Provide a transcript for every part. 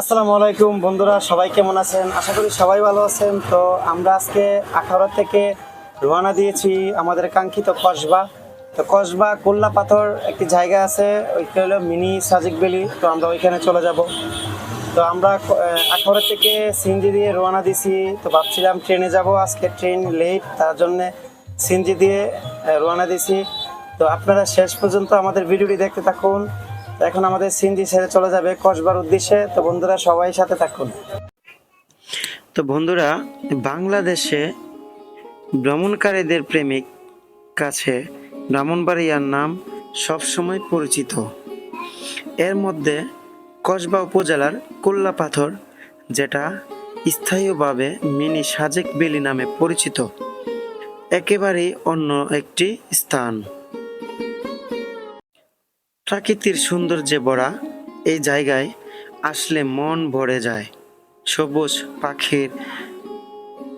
আসসালামু আলাইকুম বন্ধুরা সবাই কেমন আছেন? আশা করি সবাই ভালো আছেন। তো আমরা আজকে আখাউড়া থেকে রওনা দিয়েছি আমাদের কাঙ্ক্ষিত কসবা। তো কসবা কোল্লা পাথর একটি জায়গা আছে ওইটা হলো মিনি সাজিক বেলি তো আমরা ওইখানে চলে যাব। তো আমরা আখাউড়া থেকে সিনজি দিয়ে রওনা দিয়েছি। তো ভাবছিলাম ট্রেনে যাব আজকে ট্রেন লেট তার জন্য সিনজি দিয়ে আহ, রওনা দিয়েছি। তো আপনারা শেষ পর্যন্ত আমাদের ভিডিওটি দেখতে থাকুন। এখন আমাদের সিনজি ছেড়ে চলে যাবে কসবার উদ্দেশ্যে। তো বন্ধুরা, সবাই সাথে থাকুন। তো বন্ধুরা, বাংলাদেশে ভ্রমণকারীদের প্রেমিক কাছে ব্রাহ্মণবাড়িয়ার নাম সবসময় পরিচিত। এর মধ্যে কসবা উপজেলার কোল্লা পাথর, যেটা স্থায়ীভাবে মিনি সাজেক বেলি নামে পরিচিত, একেবারেই অন্য একটি স্থান। প্রাকৃতির সৌন্দর্যে ভরা এই জায়গায় আসলে মন ভরে যায়। সবুজ পাখির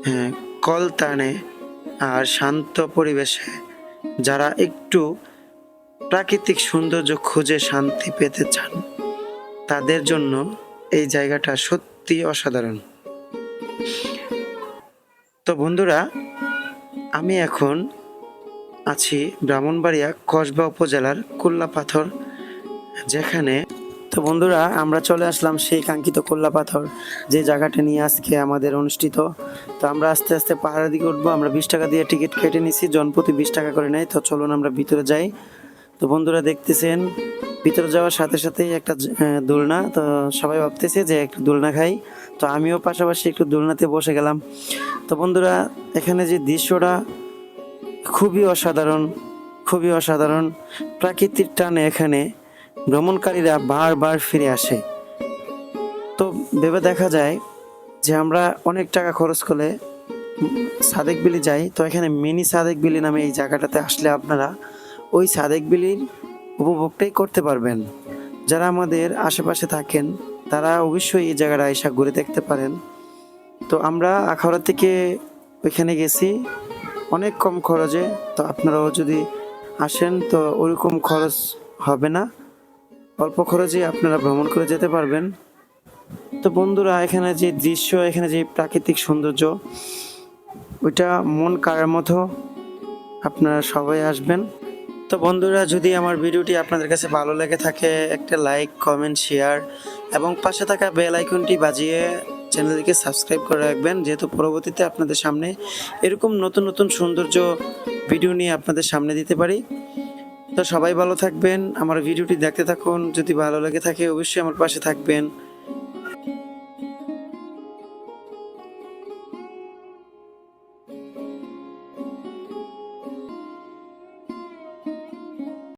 হ্যাঁ, কলতানে আর শান্ত পরিবেশে যারা একটু প্রাকৃতিক সৌন্দর্য খুঁজে শান্তি পেতে চান তাদের জন্য এই জায়গাটা সত্যি অসাধারণ। তো বন্ধুরা আমি এখন আছি ব্রাহ্মণবাড়িয়া কসবা উপজেলার কুল্লা পাথর, যেখানে তো বন্ধুরা, আমরা চলে আসলাম সেই কাঙ্ক্ষিত কোল্লা পাথর, যে জায়গাটা নিয়ে আজকে আমাদের অনুষ্ঠিত। তো আমরা আস্তে আস্তে পাহাড়ের দিকে উঠবো, আমরা বিশ টাকা দিয়ে টিকিট কেটে নিছি জনপ্রতি বিশ টাকা করে নেয়। তো চলুন আমরা ভিতরে যাই। তো বন্ধুরা, দেখতেছেন, ভিতরে যাওয়ার সাথে সাথেই একটা দোলনা। তো সবাই ভাবতেছে যে একটু দোলনা খাই। তো আমিও পাশাপাশি একটু দোলনাতে বসে গেলাম। তো বন্ধুরা, এখানে যে দৃশ্যটা খুবই অসাধারণ খুবই অসাধারণ। প্রাকৃতিক টানে এখানে ভ্রমণকারীরা বারবার ফিরে আসে। তো ভেবে দেখা যায় যে আমরা অনেক টাকা খরচ উম, সাদেক বিলি যাই। তো এখানে মিনি সাদেক বিলি নামে এই জায়গাটাতে আসলে আপনারা ওই সাদেক বিলির উপভোগটাই করতে পারবেন। যারা আমাদের আশেপাশে থাকেন তারা অবশ্যই এই জায়গাটা এসে ঘুরে দেখতে পারেন। তো আমরা আখাউড়া থেকে ওইখানে গেছি। অনেক কম খরচে, তো আপনারাও যদি আসেন, তো ওরকম খরচ হবে না। অল্প খরচে আপনারা ভ্রমণ করে যেতে পারবেন। তো বন্ধুরা, এখানে যে দৃশ্য, এখানে যে প্রাকৃতিক সৌন্দর্য, ওইটা মন কারার মতো আপনারা সবাই আসবেন। তো বন্ধুরা, যদি আমার ভিডিওটি আপনাদের কাছে ভালো লেগে থাকে, একটা লাইক, কমেন্ট, শেয়ার এবং পাশে থাকা বেল আইকনটি বাজিয়ে চ্যানেলটিকে সাবস্ক্রাইব করে রাখবেন। যেহেতু পরবর্তীতে আপনাদের সামনে এরকম নতুন নতুন সৌন্দর্য ভিডিও নিয়ে আপনাদের সামনে দিতে পারি। তো সবাই ভালো থাকবেন। আমার ভিডিওটি দেখতে থাকুন। যদি ভালো লেগে থাকে, অবশ্যই আমার পাশে থাকবেন।